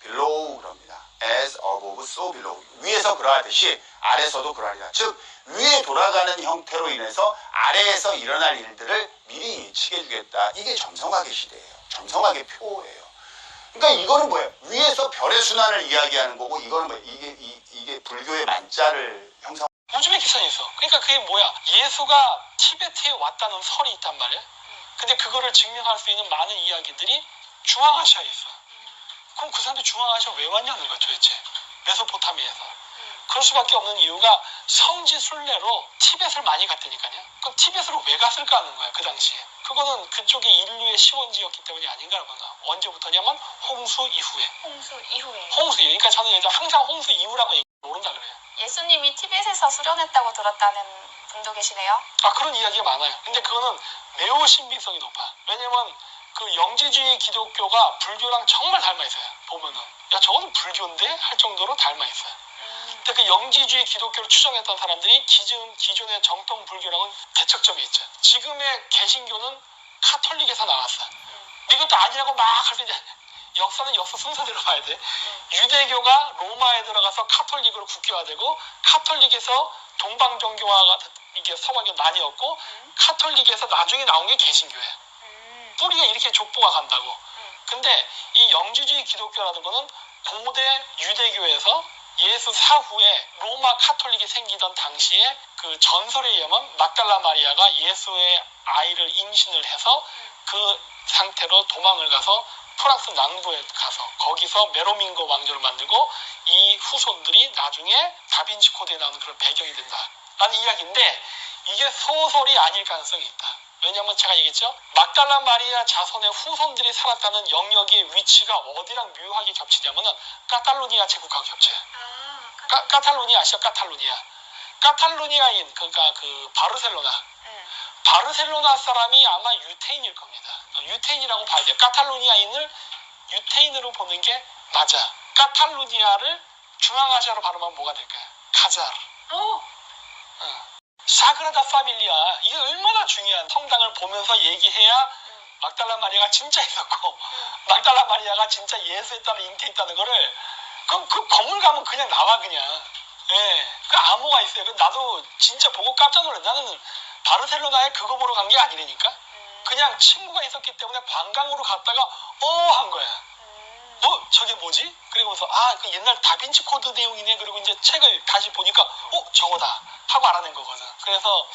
below 그럽니다. As above, so below. 위에서 그러하듯이 아래에서도 그러하리라. 즉 위에 돌아가는 형태로 인해서 아래에서 일어날 일들을 미리 예측해 주겠다. 이게 점성학의 시대예요. 점성학의 표예요. 그러니까 이거는 뭐예요? 위에서 별의 순환을 이야기하는 거고 이거는 뭐 이게 이, 이게 불교의 만자를 형성. 요즘에 있어. 그러니까 그게 뭐야? 예수가 티베트에 왔다는 설이 있단 말이야. 근데 그거를 증명할 수 있는 많은 이야기들이 중앙아시아에 있어. 그럼 그 사람들 중앙아시아 왜 왔냐는 거야 도대체. 메소포타미아에서. 그럴 수밖에 없는 이유가 성지 순례로 티벳을 많이 갔다니까요. 그럼 티벳으로 왜 갔을까 하는 거야 그 당시에. 그거는 그쪽이 인류의 시원지였기 때문이 아닌가라고 봐. 언제부터냐면 홍수 이후에. 홍수 이후에 홍수. 그러니까 저는 항상 홍수 이후라고 모른다 그래요. 예수님이 티벳에서 수련했다고 들었다는 분도 계시네요. 아 그런 이야기가 많아요. 근데 그거는 매우 신빙성이 높아. 왜냐면 그 영지주의 기독교가 불교랑 정말 닮아 있어요. 보면은 야 저거는 불교인데 할 정도로 닮아 있어요. 음, 근데 그 영지주의 기독교를 추정했던 사람들이 기존 기존의 정통 불교랑은 대척점이 있죠. 지금의 개신교는 카톨릭에서 나왔어. 이것도 아니라고 막할때 역사는 역사 순서대로 봐야 돼. 유대교가 로마에 들어가서 카톨릭으로 국교화되고 카톨릭에서 동방 종교화가 이게 서방교 나뉘었고 카톨릭에서 나중에 나온 게 개신교예요. 음, 뿌리가 이렇게 족보가 간다고. 근데 이 영지주의 기독교라는 거는 고대 유대교에서 예수 사후에 로마 카톨릭이 생기던 당시에 그 전설에 의하면 막달라 마리아가 예수의 아이를 임신을 해서 그 상태로 도망을 가서 프랑스 남부에 가서 거기서 메로밍고 왕조를 만들고 이 후손들이 나중에 다빈치 코드에 나오는 그런 배경이 된다라는 이야기인데 이게 소설이 아닐 가능성이 있다. 왜냐면 제가 얘기했죠. 막달라 마리아 자손의 후손들이 살았다는 영역의 위치가 어디랑 묘하게 겹치냐면은 카탈루니아 제국하고 겹쳐요. 아, 까, 카탈루니아 아시죠? 카탈루니아. 카탈루니아인 그러니까 그 바르셀로나. 음, 바르셀로나 사람이 아마 유태인일 겁니다. 유태인이라고 봐야 돼요. 카탈루니아인을 유태인으로 보는 게 맞아. 카탈루니아를 중앙아시아로 발음하면 뭐가 될까요? 카자르. 오, 사그라다 파밀리아 이게 얼마나 중요한 성당을 보면서 얘기해야 막달라 마리아가 진짜 있었고 막달라 마리아가 진짜 예수에 따라 잉태했다는 거를 그럼 그 건물 가면 그냥 나와 그냥 예, 그 암호가 있어요. 그 나도 진짜 보고 깜짝 놀랐. 나는 바르셀로나에 그거 보러 간 게 아니라니까. 그냥 친구가 있었기 때문에 관광으로 갔다가 어 한 거야. 뭐지? 그리고서 아, 그 옛날 다빈치 코드 내용이네. 그리고 이제 책을 다시 보니까 어, 저거다 하고 알아낸 거거든. 그래서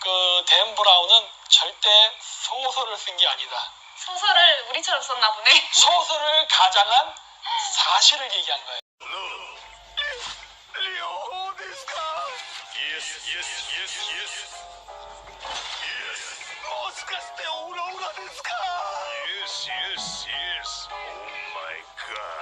그댄 브라운은 절대 소설을 쓴 게 아니다. 소설을 우리처럼 썼나 보네. 소설을 가장한 사실을 얘기한 거예요. Yes, yes, yes. Oh my god.